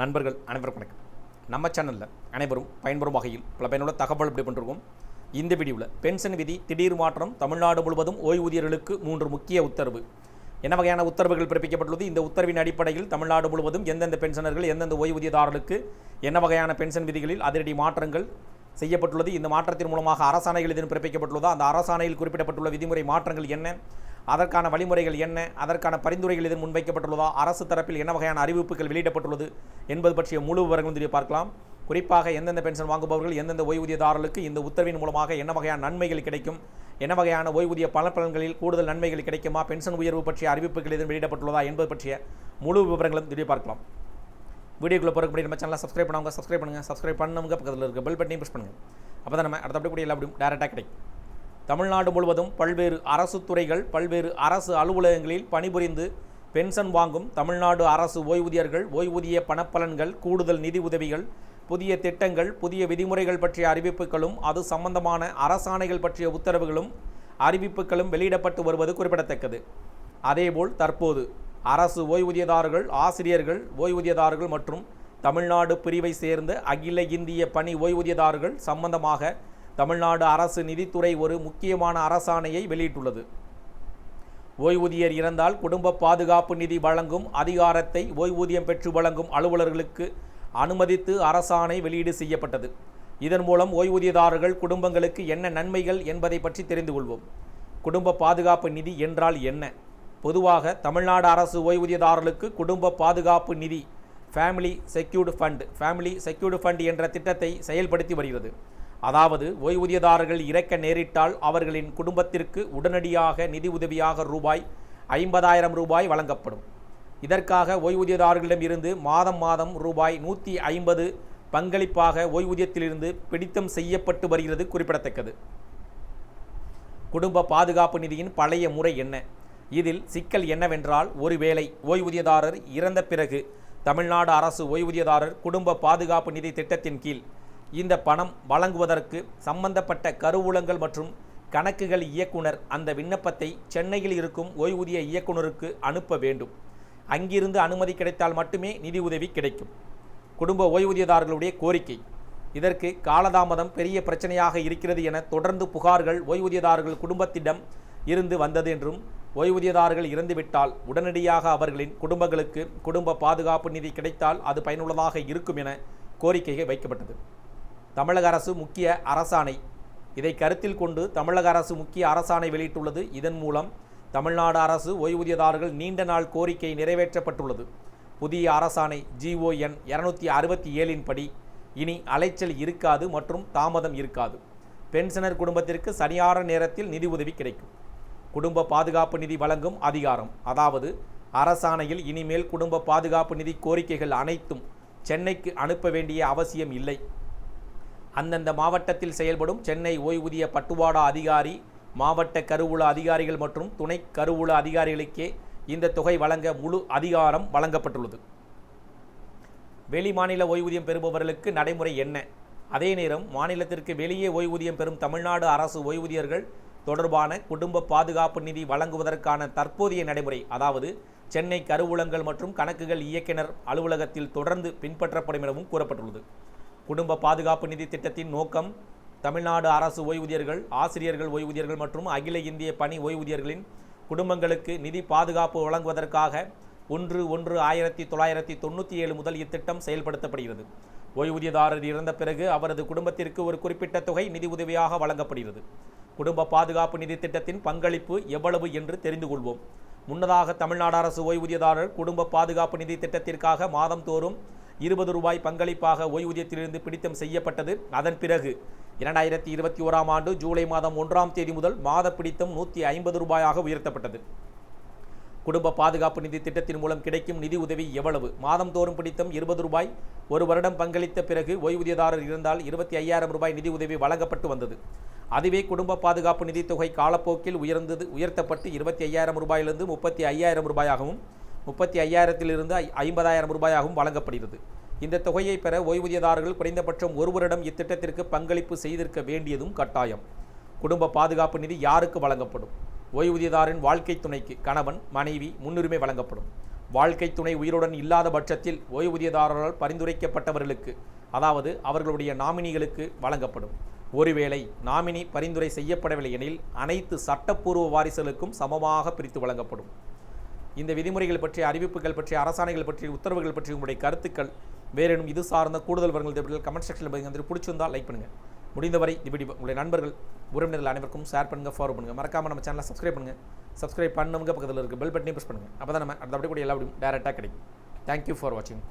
நண்பர்கள் அனைவருக்கும் வணக்கம். நம்ம சேனலில் அனைவரும் பயன்பெறும் வகையில் பல பயனுள்ள தகவல் இப்படி பண்ணிருக்கோம் இந்த வீடியோவில் பென்ஷன் விதி திடீர் மாற்றம் தமிழ்நாடு முழுவதும் ஓய்வூதியர்களுக்கு மூன்று முக்கிய உத்தரவு. என்ன வகையான உத்தரவுகள் பிறப்பிக்கப்பட்டுள்ளது? இந்த உத்தரவின் அடிப்படையில் தமிழ்நாடு முழுவதும் எந்தெந்த பென்ஷனர்கள் எந்தெந்த ஓய்வூதியதாரர்களுக்கு என்ன வகையான பென்ஷன் விதிகளில் அதிரடி மாற்றங்கள் செய்யப்பட்டுள்ளது? இந்த மாற்றத்தின் மூலமாக அரசாணைகள் எதுவும் பிறப்பிக்கப்பட்டுள்ளதோ? அந்த அரசாணையில் குறிப்பிடப்பட்டுள்ள விதிமுறை மாற்றங்கள் என்ன? அதற்கான வழிமுறைகள் என்ன? அதற்கான பரிந்துரைகள் எதுவும் முன்வைக்கப்பட்டுள்ளதா? அரசு தரப்பில் என்ன வகையான அறிவிப்புகள் வெளியிடப்பட்டுள்ளது என்பது பற்றிய முழு விவரங்களும் தெரிய பார்க்கலாம். குறிப்பாக எந்தெந்த பென்ஷன் வாங்குபவர்கள் எந்தெந்த ஓய்வூதியதாரர்களுக்கு இந்த உத்தரவின் மூலமாக என்ன வகையான நன்மைகள் கிடைக்கும்? என்ன வகையான ஓய்வூதிய பல பலன்களில் கூடுதல் நன்மைகள் கிடைக்குமா? பென்ஷன் உயர்வு பற்றிய அறிவிப்புகள் எதுவும் வெளியிடப்பட்டுள்ளதா என்பது பற்றிய முழு விவரங்களும் தெரிய பார்க்கலாம். வீடியோக்குள்ள போகிறப்படி நம்ம சேனலை சப்ஸ்கிரைப் பண்ணவங்க சப்ஸ்கிரைப் பண்ணுங்கள் சப்ஸ்கிரைப் பண்ணவங்க பக்கத்தில் இருக்க பெல் பட்டனையும் ப்ரெஸ் பண்ணுங்கள் அப்போ தான் நம்ம அடுத்த அப்படி எல்லா அப்படியும் டேரெக்டாக கிடைக்கும். தமிழ்நாடு முழுவதும் பல்வேறு அரசு துறைகள் பல்வேறு அரசு அலுவலகங்களில் பணிபுரிந்து பென்ஷன் வாங்கும் தமிழ்நாடு அரசு ஓய்வூதியர்கள் ஓய்வூதிய பணப்பலன்கள் கூடுதல் நிதி உதவிகள் புதிய திட்டங்கள் புதிய விதிமுறைகள் பற்றிய அறிவிப்புகளும் அது சம்பந்தமான அரசாணைகள் பற்றிய உத்தரவுகளும் அறிவிப்புகளும் வெளியிடப்பட்டு வருவது குறிப்பிடத்தக்கது. அதேபோல் தற்போது அரசு ஓய்வூதியதாரர்கள் ஆசிரியர்கள் ஓய்வூதியதாரர்கள் மற்றும் தமிழ்நாடு பிரிவை சேர்ந்த அகில இந்திய பணி ஓய்வூதியதாரர்கள் சம்பந்தமாக தமிழ்நாடு அரசு நிதித்துறை ஒரு முக்கியமான அரசாணையை வெளியிட்டுள்ளது. ஓய்வூதியர் இறந்தால் குடும்ப பாதுகாப்பு நிதி வழங்கும் அதிகாரத்தை ஓய்வூதியம் பெற்று வழங்கும் அலுவலர்களுக்கு அனுமதித்து அரசாணை வெளியீடு செய்யப்பட்டது. இதன் மூலம் ஓய்வூதியதாரர்கள் குடும்பங்களுக்கு என்ன நன்மைகள் என்பதை பற்றி தெரிந்து கொள்வோம். குடும்ப பாதுகாப்பு நிதி என்றால் என்ன? பொதுவாக தமிழ்நாடு அரசு ஓய்வூதியதாரர்களுக்கு குடும்ப பாதுகாப்பு நிதி family secured fund family secured fund என்ற திட்டத்தை செயல்படுத்தி வருகிறது. அதாவது ஓய்வூதியதாரர்கள் இறக்க நேரிட்டால் அவர்களின் குடும்பத்திற்கு உடனடியாக நிதி உதவியாக ரூபாய் ஐம்பதாயிரம் ரூபாய் வழங்கப்படும். இதற்காக ஓய்வூதியதாரர்களிடம் இருந்து மாதம் மாதம் ரூபாய் நூற்றி ஐம்பது பங்களிப்பாக ஓய்வூதியத்திலிருந்து பிடித்தம் செய்யப்பட்டு வருகிறது குறிப்பிடத்தக்கது. குடும்ப பாதுகாப்பு நிதியின் பழைய முறை என்ன? இதில் சிக்கல் என்னவென்றால் ஒருவேளை ஓய்வூதியதாரர் இறந்த பிறகு தமிழ்நாடு அரசு ஓய்வூதியதாரர் குடும்ப பாதுகாப்பு நிதி திட்டத்தின் கீழ் இந்த பணம் வழங்குவதற்கு சம்பந்தப்பட்ட கருவூலங்கள் மற்றும் கணக்குகள் இயக்குனர் அந்த விண்ணப்பத்தை சென்னையில் இருக்கும் ஓய்வூதிய இயக்குனருக்கு அனுப்ப வேண்டும். அங்கிருந்து அனுமதி கிடைத்தால் மட்டுமே நிதி உதவி கிடைக்கும். குடும்ப ஓய்வூதியதாரர்களுடைய கோரிக்கை. இதற்கு காலதாமதம் பெரிய பிரச்சனையாக இருக்கிறது என தொடர்ந்து புகார்கள் ஓய்வூதியதாரர்கள் குடும்பத்திடம் இருந்து வந்தது என்றும் ஓய்வூதியதாரர்கள் இறந்துவிட்டால் உடனடியாக அவர்களின் குடும்பங்களுக்கு குடும்ப பாதுகாப்பு நிதி கிடைத்தால் அது பயனுள்ளதாக இருக்கும் என கோரிக்கைகள் வைக்கப்பட்டது. தமிழக அரசு முக்கிய அரசாணை. இதை கருத்தில் கொண்டு தமிழக அரசு முக்கிய அரசாணை வெளியிட்டுள்ளது. இதன் மூலம் தமிழ்நாடு அரசு ஓய்வூதியதாரர்கள் நீண்ட நாள் கோரிக்கை நிறைவேற்றப்பட்டுள்ளது. புதிய அரசாணை ஜிஓஎன் இருநூத்தி அறுபத்தி ஏழின் படி இனி அலைச்சல் இருக்காது மற்றும் தாமதம் இருக்காது. பென்ஷனர் குடும்பத்திற்கு சரியான நேரத்தில் நிதி உதவி கிடைக்கும். குடும்ப பாதுகாப்பு நிதி வழங்கும் அதிகாரம். அதாவது அரசாணையில் இனிமேல் குடும்ப பாதுகாப்பு நிதி கோரிக்கைகள் அனைத்தும் சென்னைக்கு அனுப்ப வேண்டிய அவசியம் இல்லை. அந்தந்த மாவட்டத்தில் செயல்படும் சென்னை ஓய்வூதிய பட்டுவாடா அதிகாரி மாவட்ட கருவூல அதிகாரிகள் மற்றும் துணை கருவூல அதிகாரிகளுக்கே இந்த தொகை வழங்க முழு அதிகாரம் வழங்கப்பட்டுள்ளது. வெளிமாநில ஓய்வூதியம் பெறுபவர்களுக்கு நடைமுறை என்ன? அதே நேரம் மாநிலத்திற்கு வெளியே ஓய்வூதியம் பெறும் தமிழ்நாடு அரசு ஓய்வூதியர்கள் தொடர்பான குடும்ப பாதுகாப்பு நிதி வழங்குவதற்கான தற்போதைய நடைமுறை அதாவது சென்னை கருவூலங்கள் மற்றும் கணக்குகள் இயக்குனர் அலுவலகத்தில் தொடர்ந்து பின்பற்றப்படும் எனவும் கூறப்பட்டுள்ளது. குடும்ப பாதுகாப்பு நிதி திட்டத்தின் நோக்கம் தமிழ்நாடு அரசு ஓய்வூதியர்கள் ஆசிரியர்கள் ஓய்வூதியர்கள் மற்றும் அகில இந்திய பணி ஓய்வூதியர்களின் குடும்பங்களுக்கு நிதி பாதுகாப்பு வழங்குவதற்காக ஒன்று ஒன்று ஆயிரத்தி தொள்ளாயிரத்தி தொண்ணூற்றி ஏழு முதல் இத்திட்டம் செயல்படுத்தப்படுகிறது. ஓய்வூதியதாரர் இறந்த பிறகு அவரது குடும்பத்திற்கு ஒரு குறிப்பிட்ட தொகை நிதி உதவியாக வழங்கப்படுகிறது. குடும்ப பாதுகாப்பு நிதி திட்டத்தின் பங்களிப்பு எவ்வளவு என்று தெரிந்து கொள்வோம். முன்னதாக தமிழ்நாடு அரசு ஓய்வூதியதாரர் குடும்ப பாதுகாப்பு நிதி திட்டத்திற்காக மாதந்தோறும் இருபது ரூபாய் பங்களிப்பாக ஓய்வூதியத்திலிருந்து பிடித்தம் செய்யப்பட்டது. அதன் பிறகு இரண்டாயிரத்தி இருபத்தி ஓராம் ஆண்டு ஜூலை மாதம் ஒன்றாம் தேதி முதல் மாத பிடித்தம் நூற்றி ஐம்பது ரூபாயாக உயர்த்தப்பட்டது. குடும்ப பாதுகாப்பு நிதி திட்டத்தின் மூலம் கிடைக்கும் நிதி உதவி எவ்வளவு? மாதந்தோறும் பிடித்தம் இருபது ரூபாய். ஒரு வருடம் பங்களித்த பிறகு ஓய்வூதியதாரர் இருந்தால் இருபத்தி ஐயாயிரம் ரூபாய் நிதி உதவி வழங்கப்பட்டு வந்தது. அதுவே குடும்ப பாதுகாப்பு நிதி தொகை காலப்போக்கில் உயர்ந்தது உயர்த்தப்பட்டு இருபத்தி ஐயாயிரம் ரூபாயிலிருந்து முப்பத்தி ஐயாயிரம் ரூபாயாகவும் முப்பத்தி ஐயாயிரத்திலிருந்து ஐ- ஐம்பதாயிரம் ரூபாயாகவும் வழங்கப்படுகிறது. இந்த தொகையை பெற ஓய்வூதியதாரர்கள் குறைந்தபட்சம் ஒரு வருடம் இத்திட்டத்திற்கு பங்களிப்பு செய்திருக்க வேண்டியதும் கட்டாயம். குடும்ப பாதுகாப்பு நிதி யாருக்கு வழங்கப்படும்? ஓய்வூதியதாரின் வாழ்க்கை துணைக்கு கணவன் மனைவி முன்னுரிமை வழங்கப்படும். வாழ்க்கை துணை உயிருடன் இல்லாத பட்சத்தில் ஓய்வூதியதாரரால் பரிந்துரைக்கப்பட்டவர்களுக்கு அதாவது அவர்களுடைய நாமினிகளுக்கு வழங்கப்படும். ஒருவேளை நாமினி பரிந்துரை செய்யப்படவில்லை எனில் அனைத்து சட்டப்பூர்வ வாரிசுகளுக்கும் சமமாக பிரித்து வழங்கப்படும். இந்த விதிமுறைகள் பற்றிய அறிவிப்புகள் பற்றிய அரசாணைகள் பற்றிய உத்தரவுகள் பற்றிய உங்களுடைய கருத்துக்கள் வேறேனும் இது சார்ந்த கூடுதல் விவரங்கள் கமெண்ட் செக்ஷனில் பதிவு பிடிச்சிருந்தால் லைக் பண்ணுங்கள் முடிந்தவரை இந்த வீடியோ உங்களுடைய நண்பர்கள் உறவினர்கள் அனைவருக்கும் ஷேர் பண்ணுங்கள் ஃபாலோ பண்ணுங்கள் மறக்காமல் நம்ம சேனலை சப்ஸ்கிரைப் பண்ணுங்கள் சப்ஸ்கிரைப் பண்ணுங்க பக்கத்தில் இருக்க பெல் பட்டனையும் ப்ரெஸ் பண்ணுங்கள் அப்போ தான் நம்ம அடுத்தபடி கூட எல்லா டேரெக்டாக கிடைக்கும். தேங்க்யூ ஃபார் வாட்சிங்